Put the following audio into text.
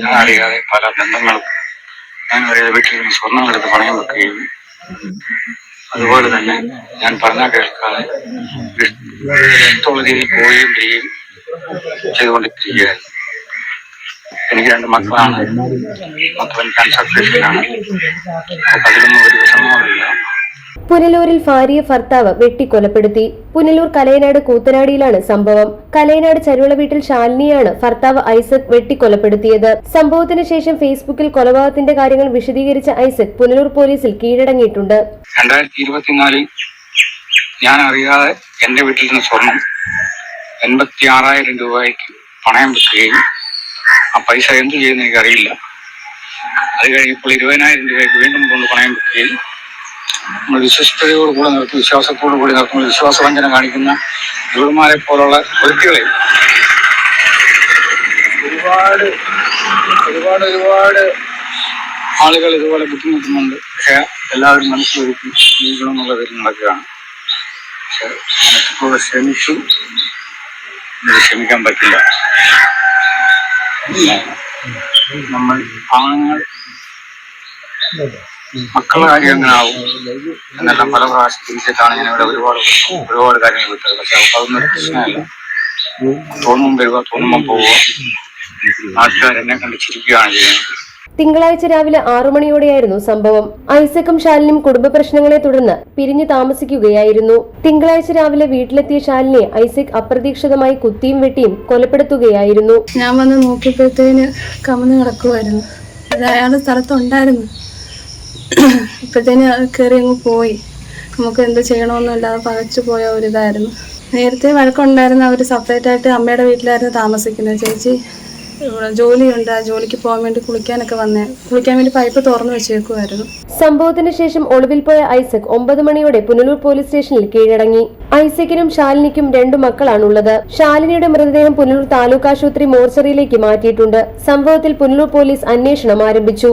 ഞാൻ അറിയാതെ പല ബന്ധങ്ങളും. ഞാൻ ഒരേ വീട്ടിൽ സ്വർണം എടുത്ത് പണയം വെക്കുകയും അതുപോലെ തന്നെ ഞാൻ പറഞ്ഞാൽ കേൾക്കാതെ തൊഴുതിയിൽ പോവുകയും ചെയ്യും ചെയ്തുകൊണ്ടിരിക്കുകയായിരുന്നു എനിക്ക് രണ്ട് മക്കളാണ്. മക്കളും ക്യാൻസർ പേഷ്യന്റാണ് അതിലൊന്നും ഒരു വിഷമവുമില്ല. പുനലൂരിൽ ഭാര്യയെ ഭർത്താവ് വെട്ടിക്കൊലപ്പെടുത്തി. പുനലൂർ കലയനാട് കൂത്തനാടിയിലാണ് സംഭവം. കലയനാട് ചരുള വീട്ടിൽ ശാലിനിയാണ് ഭർത്താവ് ഐസക് വെട്ടിക്കൊലപ്പെടുത്തിയത്. സംഭവത്തിന് ശേഷം ഫേസ്ബുക്കിൽ കൊലപാതകത്തിന്റെ കാര്യങ്ങൾ വിശദീകരിച്ച ഐസക് പുനലൂർ പോലീസിൽ കീഴടങ്ങിയിട്ടുണ്ട്. രണ്ടായിരത്തി ഇരുപത്തിനാലിൽ ഞാൻ അറിയാതെ എന്റെ വീട്ടിൽ നിന്ന് സ്വർണം എൺപത്തി ആറായിരം രൂപയ്ക്ക് പണയം വെക്കുകയും ആ പൈസ എന്ത് ചെയ്യുന്ന എനിക്കറിയില്ല അത് കഴിഞ്ഞപ്പോൾ ഇരുപതിനായിരം രൂപയ്ക്ക് വീണ്ടും കൊണ്ട് പണയം വെക്കുകയും നമ്മൾ വിശ്വസ്തയോട് കൂടെ നിർത്തി വിശ്വാസത്തോടു കൂടി നിർത്തുമ്പോൾ വിശ്വാസവഞ്ചന കാണിക്കുന്ന ഗുരുമാരെ പോലുള്ള വ്യക്തികളെ. ഒരുപാട് ഒരുപാട് ഒരുപാട് ആളുകൾ ഇതുപോലെ ബുദ്ധിമുട്ടുന്നുണ്ട്. പക്ഷേ എല്ലാവരും മനസ്സിലൊരുക്കി ജീവിക്കണം എന്നുള്ള കാര്യം നടക്കുകയാണ് പക്ഷെ മനസ്സിലൂടെ ഇത് ക്ഷമിക്കാൻ പറ്റില്ല. നമ്മൾ ആണുങ്ങൾ ആവും എന്നെല്ലാം പല പ്രാവശ്യം തിരിച്ചിട്ടാണ് ഞാൻ ഇവിടെ ഒരുപാട് ഒരുപാട് കാര്യങ്ങൾ വിട്ടത്. പക്ഷെ അവർക്ക് അതൊന്നും ഒരു പ്രശ്നമല്ല. തോന്നുമ്പോൾ വരിക തോന്നുമ്പോൾ പോവുക നാട്ടുകാരെന്നെ കണ്ട് ചിരിക്കുകയാണ് ചെയ്യുന്നത്. തിങ്കളാഴ്ച രാവിലെ ആറു മണിയോടെയായിരുന്നു സംഭവം. ഐസക്കും ഷാലിനും കുടുംബ പ്രശ്നങ്ങളെ തുടർന്ന് പിരിഞ്ഞു താമസിക്കുകയായിരുന്നു. തിങ്കളാഴ്ച രാവിലെ വീട്ടിലെത്തിയ ഷാലിനെ ഐസക് അപ്രതീക്ഷിതമായി കുത്തിയും വെട്ടിയും കൊലപ്പെടുത്തുകയായിരുന്നു. ഞാൻ വന്ന് നോക്കിയപ്പോഴത്തേന് കമന്ന് കിടക്കുമായിരുന്നു അയാളുടെ സ്ഥലത്തുണ്ടായിരുന്നു. ഇപ്പോഴത്തേന് കയറി അങ്ങ് പോയി. നമുക്ക് എന്ത് ചെയ്യണമെന്നല്ലാതെ പകച്ചു പോയ ഒരിതായിരുന്നു. നേരത്തെ വഴക്കുണ്ടായിരുന്നു അവർ സെപ്പറേറ്റ് ആയിട്ട് അമ്മയുടെ വീട്ടിലായിരുന്നു താമസിക്കുന്നത്. ചേച്ചി ജോലിയുണ്ട്. ആ ജോലിക്ക് പോകാൻ വേണ്ടി കുളിക്കാനൊക്കെ വന്നേ. കുളിക്കാൻ വേണ്ടി പൈപ്പ് തുറന്നു വെച്ചേക്കുമായിരുന്നു സംഭവത്തിന് ശേഷം ഒളിവിൽ പോയ ഐസക് ഒമ്പത് മണിയോടെ പുനലൂർ പോലീസ് സ്റ്റേഷനിൽ കീഴടങ്ങി. ഐസക്കിനും ശാലിനിക്കും രണ്ടു മക്കളാണുള്ളത്. ശാലിനിയുടെ മൃതദേഹം പുനലൂർ താലൂക്ക് ആശുപത്രി മോർച്ചറിയിലേക്ക് മാറ്റിയിട്ടുണ്ട്. സംഭവത്തിൽ പുനലൂർ പോലീസ് അന്വേഷണം ആരംഭിച്ചു.